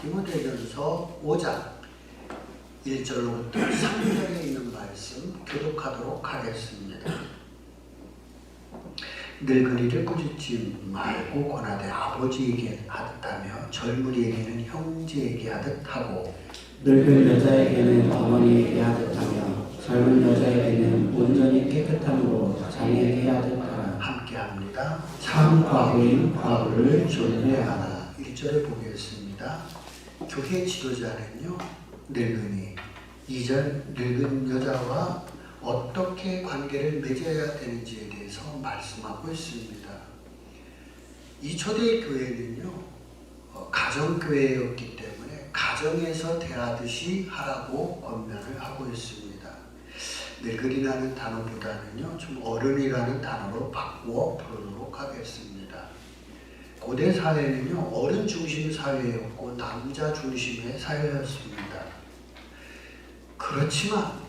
디모데전서 5장 1절로부터 3절에 있는 말씀 교독하도록 하겠습니다. 늙은이를 꾸짖지 말고 권하되 아버지에게 하듯하며 젊은이에게는 형제에게 하듯하고 늙은 여자에게는 어머니에게 하듯하며 젊은 여자에게는 온전히 깨끗함으로 자기에게 하듯하라. 함께합니다. 참 과부인 과부를 존대하라. 1절을 보겠습니다. 교회 지도자는요, 늙은이. 2절, 늙은 여자와 어떻게 관계를 맺어야 되는지에 대해서 말씀하고 있습니다. 이 초대 교회는요, 어, 가정교회였기 때문에 가정에서 대하듯이 하라고 권면을 하고 있습니다. 늙은이라는 단어보다는요, 좀 어른이라는 단어로 바꾸어 부르도록 하겠습니다. 고대 사회는요, 어른 중심 사회였고, 남자 중심의 사회였습니다. 그렇지만,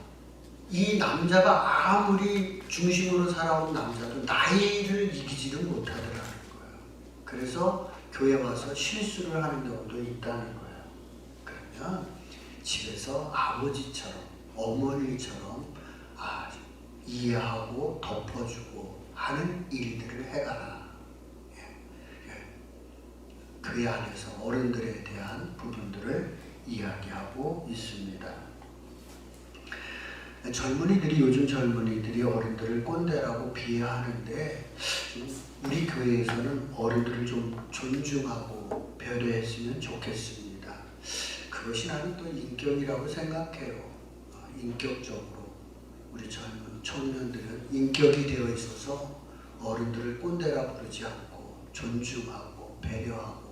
이 남자가 아무리 중심으로 살아온 남자도 나이를 이기지는 못하더라는 거예요. 그래서 교회 와서 실수를 하는 경우도 있다는 거예요. 그러면 집에서 아버지처럼, 어머니처럼 아, 이해하고 덮어주고 하는 일들을 해가라. 그 안에서 어른들에 대한 부분들을 이야기하고 있습니다. 젊은이들이 요즘 젊은이들이 어른들을 꼰대라고 비하하는데 우리 교회에서는 어른들을 좀 존중하고 배려했으면 좋겠습니다. 그것이 나는 또 인격이라고 생각해요. 어, 인격적으로 우리 젊은 청년들은 인격이 되어 있어서 어른들을 꼰대라 부르지 않고 존중하고 배려하고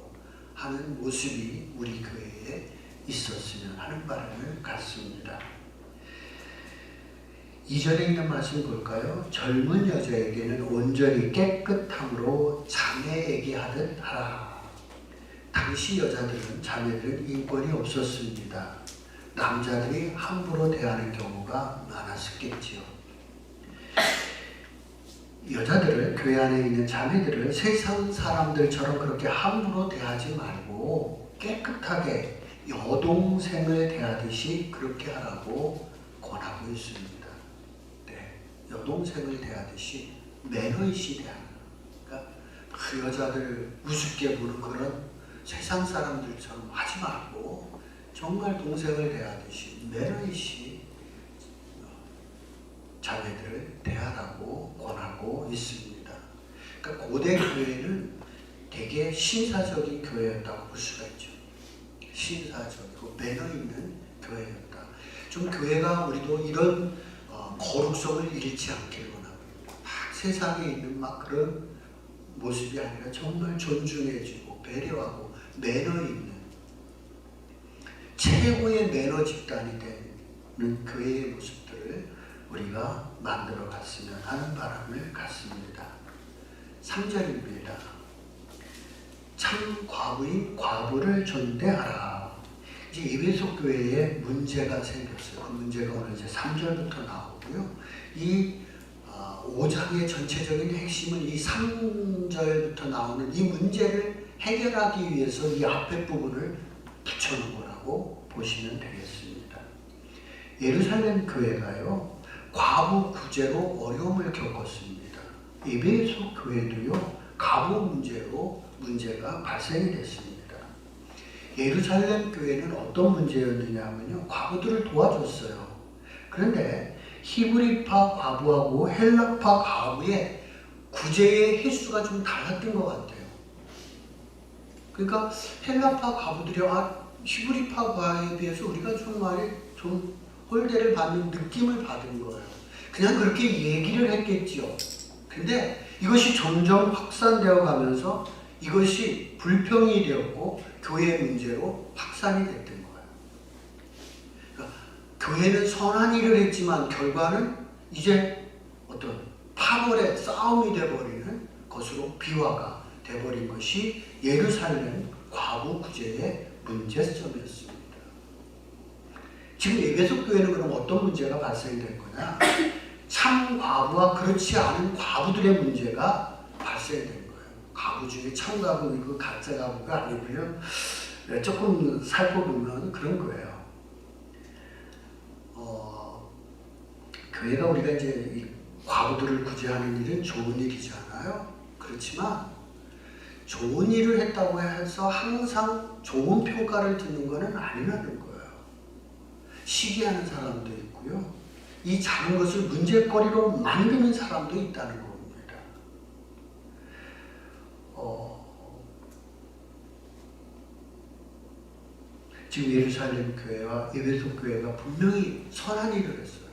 하는 모습이 우리 교회에 있었으면 하는 바람을 갖습니다. 2절에 있는 말씀 볼까요? 젊은 여자에게는 온전히 깨끗함으로 자매에게 하듯 하라. 당시 여자들은 자매들은 인권이 없었습니다. 남자들이 함부로 대하는 경우가 많았었겠지요. 여자들을 교회 안에 있는 자매들을 세상 사람들처럼 그렇게 함부로 대하지 말고 깨끗하게 여동생을 대하듯이 그렇게 하라고 권하고 있습니다. 네, 여동생을 대하듯이 매너이시 대하는 그러니까 그 여자들 우습게 보는 그런 세상 사람들처럼 하지 말고 정말 동생을 대하듯이 매너이시 자매들을 대하라고 권하고 있습니다. 그러니까 고대 교회는 되게 신사적인 교회였다고 볼 수가 있죠. 신사적이고 매너 있는 교회였다. 좀 교회가 우리도 이런 어, 거룩성을 잃지 않길 원합니다. 막 세상에 있는 막 그런 모습이 아니라 정말 존중해주고 배려하고 매너 있는 최고의 매너 집단이 되는 교회의 모습들을 우리가 만들어 갔으면 하는 바람을 갖습니다. 3절입니다. 참 과부인 과부를 존대하라. 이제 예배소 교회에 문제가 생겼어요. 그 문제가 오늘 이제 3절부터 나오고요. 이 5장의 전체적인 핵심은 이 3절부터 나오는 이 문제를 해결하기 위해서 이 앞에 부분을 붙여놓은 거라고 보시면 되겠습니다. 예루살렘 교회가요, 과부 구제로 어려움을 겪었습니다. 에베소 교회도요, 가부 문제로 문제가 발생이 됐습니다. 예루살렘 교회는 어떤 문제였느냐면요, 과부들을 도와줬어요. 그런데 히브리파 과부하고 헬라파 과부의 구제의 횟수가 좀 달랐던 것 같아요. 그러니까 헬라파 과부들이 아, 히브리파 과에 비해서 우리가 정말 좀 홀대를 받는 느낌을 받은 거예요. 그냥 그렇게 얘기를 했겠지요. 근데 이것이 점점 확산되어 가면서 이것이 불평이 되었고 교회 문제로 확산이 됐던 거예요. 그러니까 교회는 선한 일을 했지만 결과는 이제 어떤 파벌의 싸움이 돼버리는 것으로 비화가 돼버린 것이 예루살렘 과부 구제의 문제점이었습니다. 지금 에베소 교회는 그럼 어떤 문제가 발생된 거냐? 참 과부와 그렇지 않은 과부들의 문제가 발생된 거예요. 과부 중에 참 과부 이고 가짜 과부가 아니고요. 조금 살펴보면 그런 거예요. 어, 교회가 우리가 이제 이 과부들을 구제하는 일은 좋은 일이잖아요. 그렇지만 좋은 일을 했다고 해서 항상 좋은 평가를 듣는 것은 아니라는 거예요. 시기하는 사람도 있고요. 이 작은 것을 문제거리로 만드는 사람도 있다는 겁니다. 어, 지금 예루살렘 교회와 에베소 교회가 분명히 선한 일을 했어요.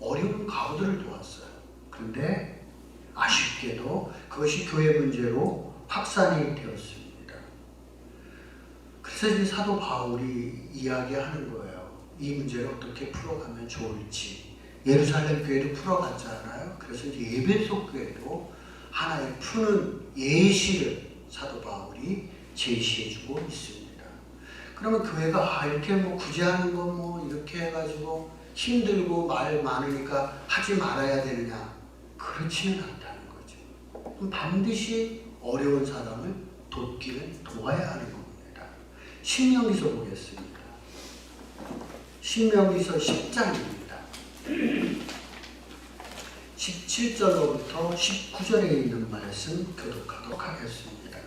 어려운 가우들을 도왔어요. 그런데 아쉽게도 그것이 교회 문제로 확산이 되었습니다. 그래서 이제 사도 바울이 이야기하는 거예요. 이 문제를 어떻게 풀어가면 좋을지. 예루살렘 교회도 풀어갔잖아요. 그래서 이제 예배소 교회도 하나의 푸는 예시를 사도 바울이 제시해주고 있습니다. 그러면 교회가 아, 이렇게 뭐 구제하는 거 뭐 이렇게 해가지고 힘들고 말 많으니까 하지 말아야 되느냐? 그렇지는 않다는 거죠. 반드시 어려운 사람을 돕기는 도와야 하는 겁니다. 신명기서 보겠습니다. 신명기서 10장입니다. 17절로부터 19절에 있는 말씀 교독하도록 하겠습니다.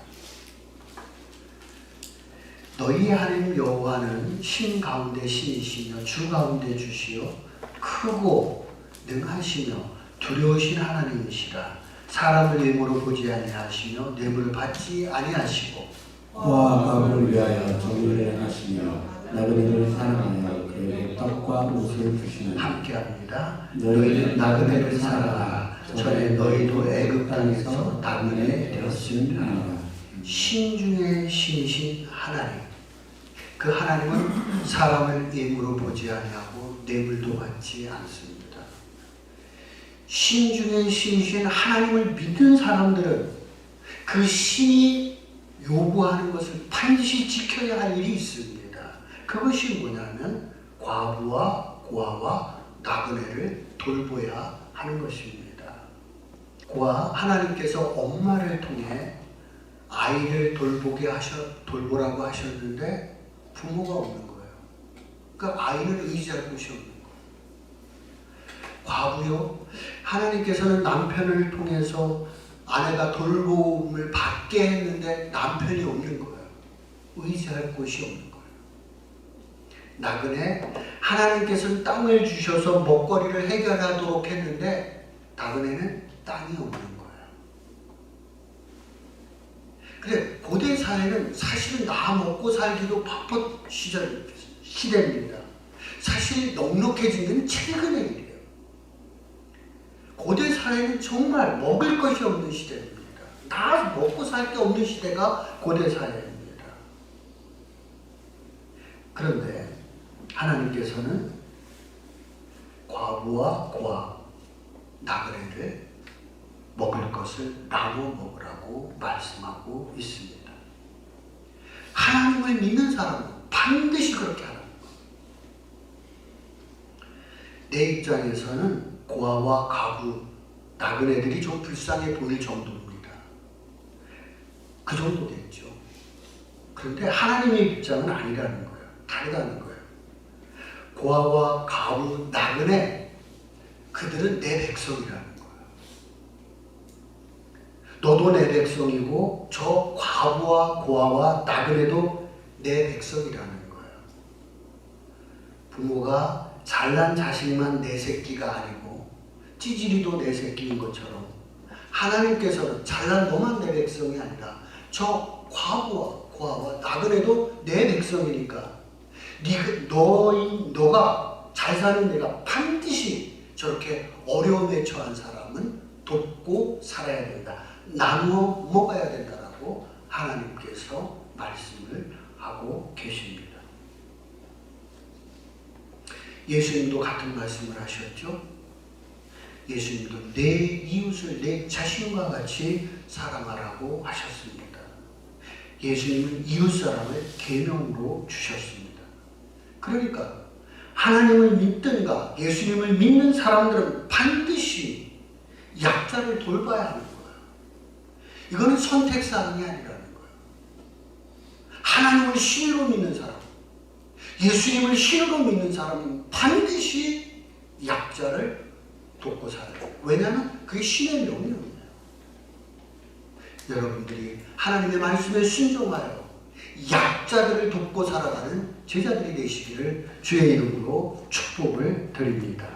너희 하나님 여호와는 신 가운데 신이시며 주 가운데 주시요 크고 능하시며 두려우신 하나님이시라 사람을 예물로 보지 아니하시며 뇌물 받지 아니하시고 그와 가부를 위하여 정의를 행하시며 나그네를 사랑하 여 그에게 떡과 옷을 주시는 함께합니다. 너희는 나그네를 사랑하라 전에 너희도 애굽 땅에서 나그네 되었음이니라 신중의 신이신 하나님. 그 하나님은 사람을 예물로 보지 아니하고 뇌물도 받지 않습니다. 신중의 신이신 하나님을 믿는 사람들은 그 신이 요구하는 것을 반드시 지켜야 할 일이 있습니다. 그것이 뭐냐면 과부와 고아와 나그네를 돌보야 하는 것입니다. 고아 하나님께서 엄마를 통해 아이를 돌보게 하셔 돌보라고 하셨는데 부모가 없는 거예요. 그러니까 아이는 의지할 곳이 없는 거예요. 과부요. 하나님께서는 남편을 통해서 아내가 돌봄을 받게 했는데 남편이 없는 거예요. 의지할 곳이 없는 거예요. 나그네 하나님께서는 땅을 주셔서 먹거리를 해결하도록 했는데 나그네는 땅이 없는 거예요. 그래 고대 사회는 사실은 나 먹고 살기도 바쁜 시절 시대입니다. 사실 넉넉해진 건 최근의 일이에요. 고대 사회는 정말 먹을 것이 없는 시대입니다. 다 먹고 살 게 없는 시대가 고대 사회입니다. 그런데 하나님께서는 과부와 고아 나그네를 먹을 것을 나눠 먹으라고 말씀하고 있습니다. 하나님을 믿는 사람은 반드시 그렇게 하는 거예요. 내 입장에서는 고아와 가부, 나그네들이 좀 불쌍해 보일 정도입니다. 그 정도 됐죠. 그런데 하나님의 입장은 아니라는 거예요. 다르다는 거예요. 고아와 가부, 나그네, 그들은 내 백성이라는 거예요. 너도 내 백성이고 저 과부와 고아와 나그네도 내 백성이라는 거예요. 부모가 잘난 자식만 내 새끼가 아니고 찌질이도 내 새끼인 것처럼 하나님께서는 잘난 너만 내 백성이 아니라 저 과부와 고아와 나그네도 내 백성이니까 네가 너희 너가 잘 사는 내가 반드시 저렇게 어려움에 처한 사람은 돕고 살아야 된다. 나누어 먹어야 된다라고 하나님께서 말씀을 하고 계십니다. 예수님도 같은 말씀을 하셨죠. 예수님도 내 이웃을 내 자신과 같이 사랑하라고 하셨습니다. 예수님은 이웃 사람을 계명으로 주셨습니다. 그러니까 하나님을 믿든가 예수님을 믿는 사람들은 반드시 약자를 돌봐야 하는 거예요. 이거는 선택사항이 아니라는 거예요. 하나님을 신으로 믿는 사람, 예수님을 신으로 믿는 사람은 반드시 약자를 돕고 살아요. 왜냐하면 그게 신의 명령이에요. 여러분들이 하나님의 말씀에 순종하여 약자들을 돕고 살아가는 제자들이 되시기를 주의 이름으로 축복을 드립니다.